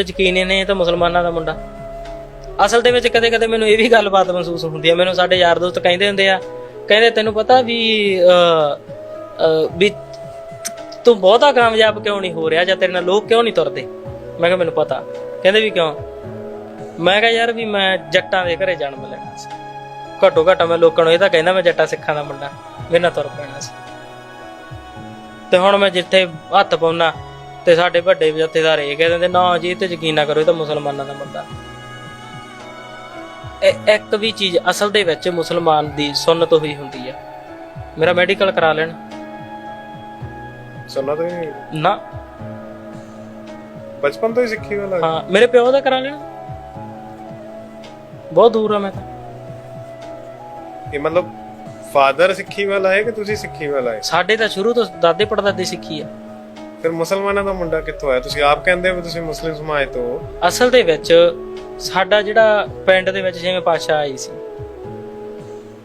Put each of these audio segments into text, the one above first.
ਯਕੀਨ ਹੀ ਨਹੀਂ ਇਹ ਤਾਂ ਮੁਸਲਮਾਨਾਂ ਦਾ ਮੁੰਡਾ। ਅਸਲ ਦੇ ਵਿੱਚ ਕਦੇ ਕਦੇ ਮੈਨੂੰ ਇਹ ਵੀ ਗੱਲਬਾਤ ਮਹਿਸੂਸ ਹੁੰਦੀ ਹੈ ਮੈਨੂੰ ਸਾਡੇ ਯਾਰ ਦੋਸਤ ਕਹਿੰਦੇ ਹੁੰਦੇ ਆ, ਕਹਿੰਦੇ ਤੈਨੂੰ ਪਤਾ ਵੀ ਵੀ ਤੂੰ ਬਹੁਤਾ ਕਾਮਯਾਬ ਕਿਉਂ ਨਹੀਂ ਹੋ ਰਿਹਾ ਜਾਂ ਤੇਰੇ ਨਾਲ ਲੋਕ ਕਿਉਂ ਨਹੀਂ ਤੁਰਦੇ? ਮੈਂ ਕਿਹਾ ਮੈਨੂੰ ਪਤਾ। ਕਹਿੰਦੇ ਵੀ ਕਿਉਂ? ਮੈਂ ਕਿਹਾ ਯਾਰ ਵੀ ਮੈਂ ਜੱਟਾਂ ਦੇ ਘਰੇ ਜਨਮ ਲੈਣਾ ਸੀ। ਘੱਟੋ ਘੱਟ ਮੈਂ ਲੋਕਾਂ ਨੂੰ ਇਹ ਤਾਂ ਕਹਿੰਦਾ ਮੈਂ ਜੱਟਾਂ ਸਿੱਖਾਂ ਦਾ ਮੁੰਡਾ, ਮੇਰੇ ਨਾਲ ਤੁਰ ਪੈਣਾ ਸੀ। ਤੇ ਹੁਣ ਮੈਂ ਜਿੱਥੇ ਹੱਥ ਪਾਉਣਾ ਤੇ ਸਾਡੇ ਵੱਡੇ ਜਥੇਦਾਰ ਇਹ ਕਹਿ ਦਿੰਦੇ ਨਾ ਜੀ ਇਹ ਤੇ ਯਕੀਨ ਨਾ ਕਰੋ ਇਹ ਤਾਂ ਮੁਸਲਮਾਨਾਂ ਦਾ ਮੁੰਡਾ। ਇਹ ਇੱਕ ਵੀ ਚੀਜ਼ ਅਸਲ ਦੇ ਵਿੱਚ ਮੁਸਲਮਾਨ ਦੀ ਸੁਨਨਤ ਹੋਈ ਹੁੰਦੀ ਆ। ਮੇਰਾ ਮੈਡੀਕਲ ਕਰਾ ਲੈਣ। ਸੁਣਨਾ ਤਾਂ ਨਹੀਂ? ਨਾ। ਬਚਪਨ ਤੋਂ ਹੀ ਸਿੱਖੀ ਵਾਲਾ ਹਾਂ ਮੇਰੇ ਪਿਓ ਦਾ ਕਰਾ ਲੈਣ। ਬਹੁਤ ਦੂਰ ਆ ਮੈਂ ਤਾਂ। ਇਹ ਮਤਲਬ ਫਾਦਰ ਸਿੱਖੀ ਵਾਲਾ ਹੈ ਕਿ ਤੁਸੀਂ ਸਿੱਖੀ ਵਾਲਾ ਹੈ? ਸਾਡੇ ਤਾਂ ਸ਼ੁਰੂ ਤੋਂ ਦਾਦੇ ਪੜਦਾਦੇ ਸਿੱਖੀ ਆ। ਫਿਰ ਮੁਸਲਮਾਨਾਂ ਦਾ ਮੁੰਡਾ ਕਿੱਥੋਂ ਆਇਆ? ਤੁਸੀਂ ਆਪ ਕਹਿੰਦੇ ਹੋ ਤੁਸੀਂ ਮੁਸਲਿਮ ਸਮਾਜ ਤੋਂ ਹੋ। ਅਸਲ ਦੇ ਵਿੱਚ ਸਾਡਾ ਜਿਹੜਾ ਪਿੰਡ ਦੇ ਵਿੱਚ ਜਿਵੇਂ ਪਾਸ਼ਾ ਆਈ ਸੀ,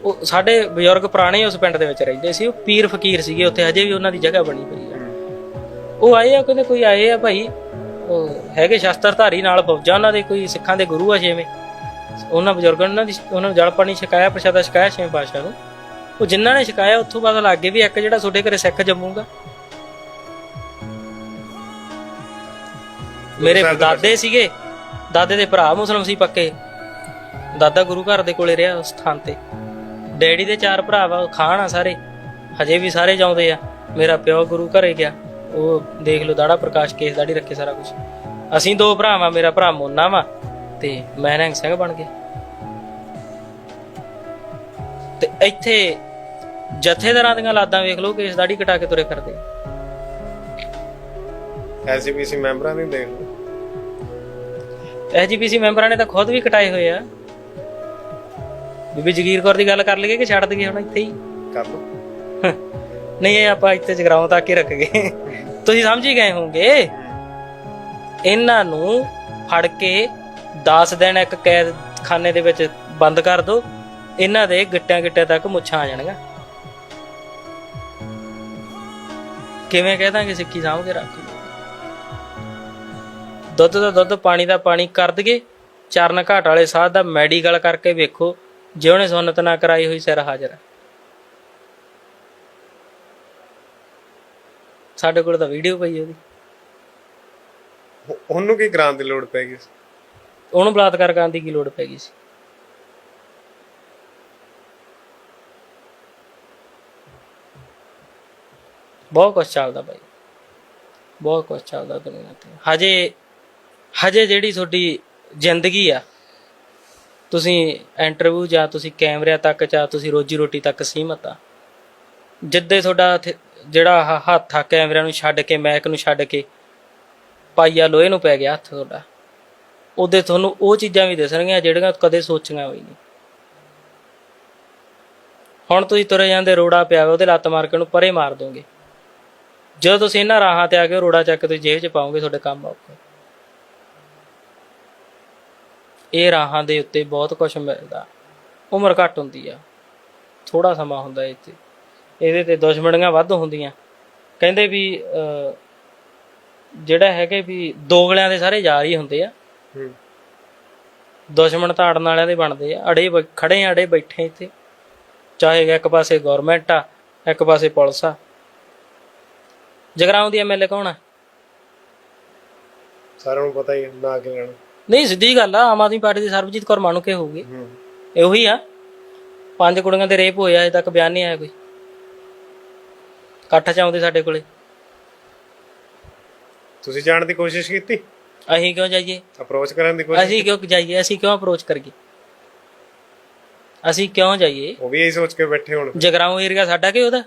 ਉਹ ਸਾਡੇ ਬਜ਼ੁਰਗ ਪੁਰਾਣੇ ਉਸ ਪਿੰਡ ਦੇ ਵਿੱਚ ਰਹਿੰਦੇ ਸੀ, ਉਹ ਪੀਰ ਫਕੀਰ ਸੀਗੇ ਉੱਥੇ, ਹਜੇ ਵੀ ਉਹਨਾਂ ਦੀ ਜਗ੍ਹਾ ਬਣੀ ਪਈ ਆ। ਉਹ ਆਏ ਆ, ਕਹਿੰਦੇ ਕੋਈ ਆਏ ਆ ਭਾਈ, ਉਹ ਹੈਗੇ ਸ਼ਸਤਰਧਾਰੀ ਨਾਲ ਫੌਜਾਂ, ਉਹਨਾਂ ਦੇ ਕੋਈ ਸਿੱਖਾਂ ਦੇ ਗੁਰੂ ਆ ਛੇਵੇਂ ਉਹਨਾਂ ਬਜ਼ੁਰਗਾਂ ਨੇ ਉਹਨਾਂ ਦੀ, ਉਹਨਾਂ ਨੂੰ ਜਲ ਪਾਣੀ ਛਕਾਇਆ ਪ੍ਰਸ਼ਾਦਾ ਛਕਾਇਆ ਛੇਵੇਂ ਪਾਸ਼ਾ ਨੂੰ। ਉਹ ਜਿਨ੍ਹਾਂ ਨੇ ਛਕਾਇਆ ਉੱਥੋਂ ਪਤਾ ਲੱਗ ਵੀ ਇੱਕ ਜਿਹੜਾ ਤੁਹਾਡੇ ਘਰੇ ਸਿੱਖ ਜੰਮੂਗਾ। ਮੇਰੇ ਸਾਹਿਬ ਦੇ ਦਾਦੇ ਸੀਗੇ। ਦਾਦੇ ਦੇ ਭਰਾ ਮੁਸਲਮ ਸੀ ਪੱਕੇ। ਦਾਦਾ ਗੁਰੂ ਘਰ ਦੇ ਕੋਲੇ ਰਿਹਾ ਉਸ ਥਾਂ ਤੇ। ਡੈਡੀ ਦੇ ਚਾਰ ਭਰਾ ਵਾ ਖਾਨ ਆ ਸਾਰੇ। ਹਜੇ ਵੀ ਸਾਰੇ ਜਾਉਂਦੇ ਆ। ਮੇਰਾ ਪਿਓ ਗੁਰੂ ਘਰੇ ਗਿਆ। ਉਹ ਦੇਖ ਲਓ ਦਾੜਾ ਪ੍ਰਕਾਸ਼ ਕੇਸ ਦਾੜੀ ਰੱਖੇ ਸਾਰਾ ਕੁਝ ਅਸੀਂ ਦੋ ਭਰਾ ਵਾ ਮੇਰਾ ਭਰਾ ਮੋਨਾ ਵਾ ਤੇ ਮੈਂ ਰੰਗ ਸਿੰਘ ਬਣ ਗਿਆ। ਤੇ ਇੱਥੇ ਜਥੇਦਾਰਾਂ ਦੀਆਂ ਲਾਦਾਂ ਵੇਖ ਲਓ ਕੇਸ ਦਾੜੀ ਕਟਾ ਕੇ ਤੁਰੇ ਫਿਰਦੇ ਐਸਜੀਪੀਸੀ ਮੈਂਬਰਾਂ ਦੀ ਦੇਖ ਲਓ ਐਜੀਪੀਸੀ ਮੈਂਬਰਾਂ ਨੇ ਤਾਂ ਖੁਦ ਵੀ ਕਟਾਏ ਹੋਏ ਆ। ਬੀਬੀ ਜਗੀਰ ਕੌਰ ਦੀ ਗੱਲ ਕਰ ਲਈਏ ਕਿ ਛੱਡ ਦਈਏ ਹੁਣ ਇੱਥੇ ਹੀ? ਕਰ ਲਓ। ਨਹੀਂ ਇਹ ਆਪਾਂ ਇੱਥੇ ਜਗਰਾਉਂ ਤੱਕ ਹੀ ਰੱਖ ਗਏ ਤੁਸੀਂ ਸਮਝ ਹੀ ਗਏ ਹੋਵੋਗੇ। ਇਹਨਾਂ ਨੂੰ ਫੜ ਕੇ 10 ਦਿਨ ਇੱਕ ਕੈਦ ਖਾਨੇ ਦੇ ਵਿੱਚ ਬੰਦ ਕਰ ਦਿਓ ਇਹਨਾਂ ਦੇ ਗਿੱਟਿਆਂ ਗਿੱਟਿਆਂ ਤੱਕ ਮੁੱਛਾਂ ਆ ਜਾਣਗੀਆਂ। ਕਿਵੇਂ ਕਹਿ ਦਾਂਗੇ ਸਿੱਖੀ ਸਾਂਭ ਕੇ ਰੱਖ ਦੁੱਧ ਦਾ ਦੁੱਧ ਪਾਣੀ ਦਾ ਪਾਣੀ ਕਰ ਦਈਏ ਚਰਨ ਘਾਟ ਵਾਲੇ ਸਾਧ ਦਾ ਮੈਡੀਕਲ ਕਰਕੇ ਵੇਖੋ ਜੇ ਉਹਨੇ ਸੁਨਨਤ ਨਾ ਕਰਾਈ ਹੋਈ ਸਿਰ ਹਾਜ਼ਰ ਹੈ। ਸਾਡੇ ਕੋਲ ਤਾਂ ਵੀਡੀਓ ਪਈ ਉਹਦੀ। ਉਹ- ਉਹਨੂੰ ਕੀ ਕਰਾਉਣ ਦੀ ਲੋੜ ਪੈਗੀ ਉਹਨੂੰ ਬਲਾਤਕਾਰ ਕਰਨ ਦੀ ਕੀ ਲੋੜ ਪੈ ਗਈ ਸੀ? ਬਹੁਤ ਕੁਝ ਚੱਲਦਾ ਭਾਈ ਬਹੁਤ ਕੁਝ ਚੱਲਦਾ ਦੁਨੀਆ ਤੇ। ਹਜੇ ਹਜੇ ਜਿਹੜੀ ਤੁਹਾਡੀ ਜ਼ਿੰਦਗੀ ਆ, ਤੁਸੀਂ ਇੰਟਰਵਿਊ ਜਾਂ ਤੁਸੀਂ ਕੈਮਰਿਆਂ ਤੱਕ ਜਾਂ ਤੁਸੀਂ ਰੋਜੀ ਰੋਟੀ ਤੱਕ ਸੀਮਤ ਆ? ਜਿੱਦੇ ਤੁਹਾਡਾ ਜਿਹੜਾ ਹੱਥ ਆ ਕੈਮਰਿਆਂ ਨੂੰ ਛੱਡ ਕੇ ਮੈਕ ਨੂੰ ਛੱਡ ਕੇ, ਪਾਈਆ ਲੋਹੇ ਨੂੰ ਪੈ ਗਿਆ ਹੱਥ ਤੁਹਾਡਾ, ਉਹਦੇ ਤੁਹਾਨੂੰ ਉਹ ਚੀਜ਼ਾਂ ਵੀ ਦਿਸਣਗੀਆਂ ਜਿਹੜੀਆਂ ਕਦੇ ਸੋਚੀਆਂ ਹੋਈ ਨਹੀਂ। ਹੁਣ ਤੁਸੀਂ ਤੁਰੇ ਜਾਂਦੇ, ਰੋੜਾ ਪਿਆ ਉਹਦੇ ਲੱਤ ਮਾਰ ਕੇ ਉਹਨੂੰ ਪਰੇ ਮਾਰ ਦੋਗੇ। ਜਦੋਂ ਤੁਸੀਂ ਇਹਨਾਂ ਰਾਹਾਂ ਤੇ ਆ ਕੇ ਉਹ ਰੋੜਾ ਚੱਕ ਕੇ ਤੁਸੀਂ ਜੇਬ 'ਚ ਪਾਓਗੇ, ਤੁਹਾਡੇ ਕੰਮ ਆਊਗਾ ਇਹ ਰਾਹਾਂ ਦੇ ਉੱਤੇ ਬਹੁਤ ਕੁਝ ਮਿਲਦਾ। ਉਮਰ ਘੱਟ ਹੁੰਦੀ ਆ। ਥੋੜਾ ਸਮਾਂ ਹੁੰਦਾ 'ਤੇ ਇਹਦੇ ਤੇ ਦੁਸ਼ਮਣੀਆਂ ਵੱਧ ਹੁੰਦੀਆਂ। ਕਹਿੰਦੇ ਵੀ ਜਿਹੜਾ ਹੈਗੇ ਵੀ ਦੋਗਲਿਆਂ ਦੇ ਸਾਰੇ ਯਾਰ ਹੀ ਹੁੰਦੇ ਆ। ਹੂੰ। ਦੁਸ਼ਮਣ ਤਾਂ ਅੜਨ ਵਾਲਿਆਂ ਦੇ ਬਣਦੇ ਆ। ਅੜੇ ਖੜੇ ਅੜੇ ਬੈਠੇ ਇੱਥੇ। ਚਾਹੇ ਇੱਕ ਪਾਸੇ ਗਵਰਨਮੈਂਟ ਆ ਇੱਕ ਪਾਸੇ ਪੁਲਿਸ ਆ। ਜਗਰਾਉਂ ਦੀ ਐਮਐਲਏ ਕੌਣ ਆ? ਸਾਰਿਆਂ ਨੂੰ ਪਤਾ ਹੀ ਹੈ, ਨਾ ਕਿ ਲੈਣਾ। ਨਹੀਂ ਸਿੱਧੀ ਗੱਲ ਆ ਆਮ ਆਦਮੀ ਪਾਰਟੀ ਦੀ ਸਰਬਜੀਤ ਕੌਰ ਮਾਣੂਕੇ ਹੋਊਗੀ। ਹੂੰ ਇਹ ਉਹੀ ਆ। ਪੰਜ ਕੁੜੀਆਂ ਦੇ ਰੇਪ ਹੋਇਆ ਅਜੇ ਤੱਕ ਬਿਆਨ ਨਹੀਂ ਆਇਆ ਕੋਈ। ਇਕੱਠ ਚ ਆਉਂਦੇ ਸਾਡੇ ਕੋਲੇ। ਤੁਸੀਂ ਜਾਣ ਦੀ ਕੋਸ਼ਿਸ਼ ਕੀਤੀ? ਅਸੀਂ ਕਿਉਂ ਜਾਈਏ? ਅਪਰੋਚ ਕਰਨ ਦੀ ਕੋਸ਼ਿਸ਼ ਅਸੀਂ ਕਿਉਂ ਜਾਈਏ? ਅਸੀਂ ਕਿਉਂ ਅਪਰੋਚ ਕਰੀਏ? ਅਸੀਂ ਕਿਉਂ ਜਾਈਏ? ਉਹ ਵੀ ਇਹੀ ਸੋਚ ਕੇ ਬੈਠੇ ਹੁਣ। ਜਗਰਾਉਂ ਏਰੀਆ ਸਾਡਾ ਕਿ ਉਹਦਾ?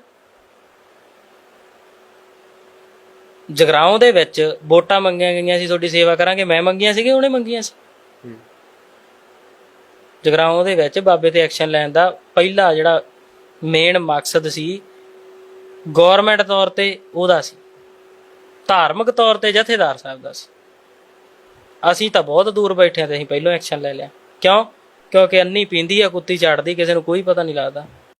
ਜਗਰਾਉਂ ਦੇ ਵਿੱਚ ਵੋਟਾਂ ਮੰਗੀਆਂ ਗਈਆਂ ਸੀ ਤੁਹਾਡੀ ਸੇਵਾ ਕਰਾਂਗੇ। ਮੈਂ ਮੰਗੀਆਂ ਸੀਗੇ ਉਹਨੇ ਮੰਗੀਆਂ ਸੀ। ਜਗਰਾਉਂ ਦੇ ਵਿੱਚ ਬਾਬੇ ਤੇ ਐਕਸ਼ਨ ਲੈਣ ਦਾ ਪਹਿਲਾ ਜਿਹੜਾ ਮੇਨ ਮਕਸਦ ਸੀ ਗਵਰਨਮੈਂਟ ਤੌਰ ਤੇ ਉਹਦਾ ਸੀ। ਧਾਰਮਿਕ ਤੌਰ ਤੇ ਜਥੇਦਾਰ ਸਾਹਿਬ ਦਾ ਸੀ। ਅਸੀਂ ਤਾਂ ਬਹੁਤ ਦੂਰ ਬੈਠੇ ਆ ਤੇ ਅਸੀਂ ਪਹਿਲਾਂ ਐਕਸ਼ਨ ਲੈ ਲਿਆ। ਕਿਉਂ? ਕਿਉਂਕਿ ਅੰਨੀ ਪੀਂਦੀ ਆ ਕੁੱਤੀ ਚੜਦੀ ਕਿਸੇ ਨੂੰ ਕੋਈ ਪਤਾ ਨਹੀਂ ਲੱਗਦਾ।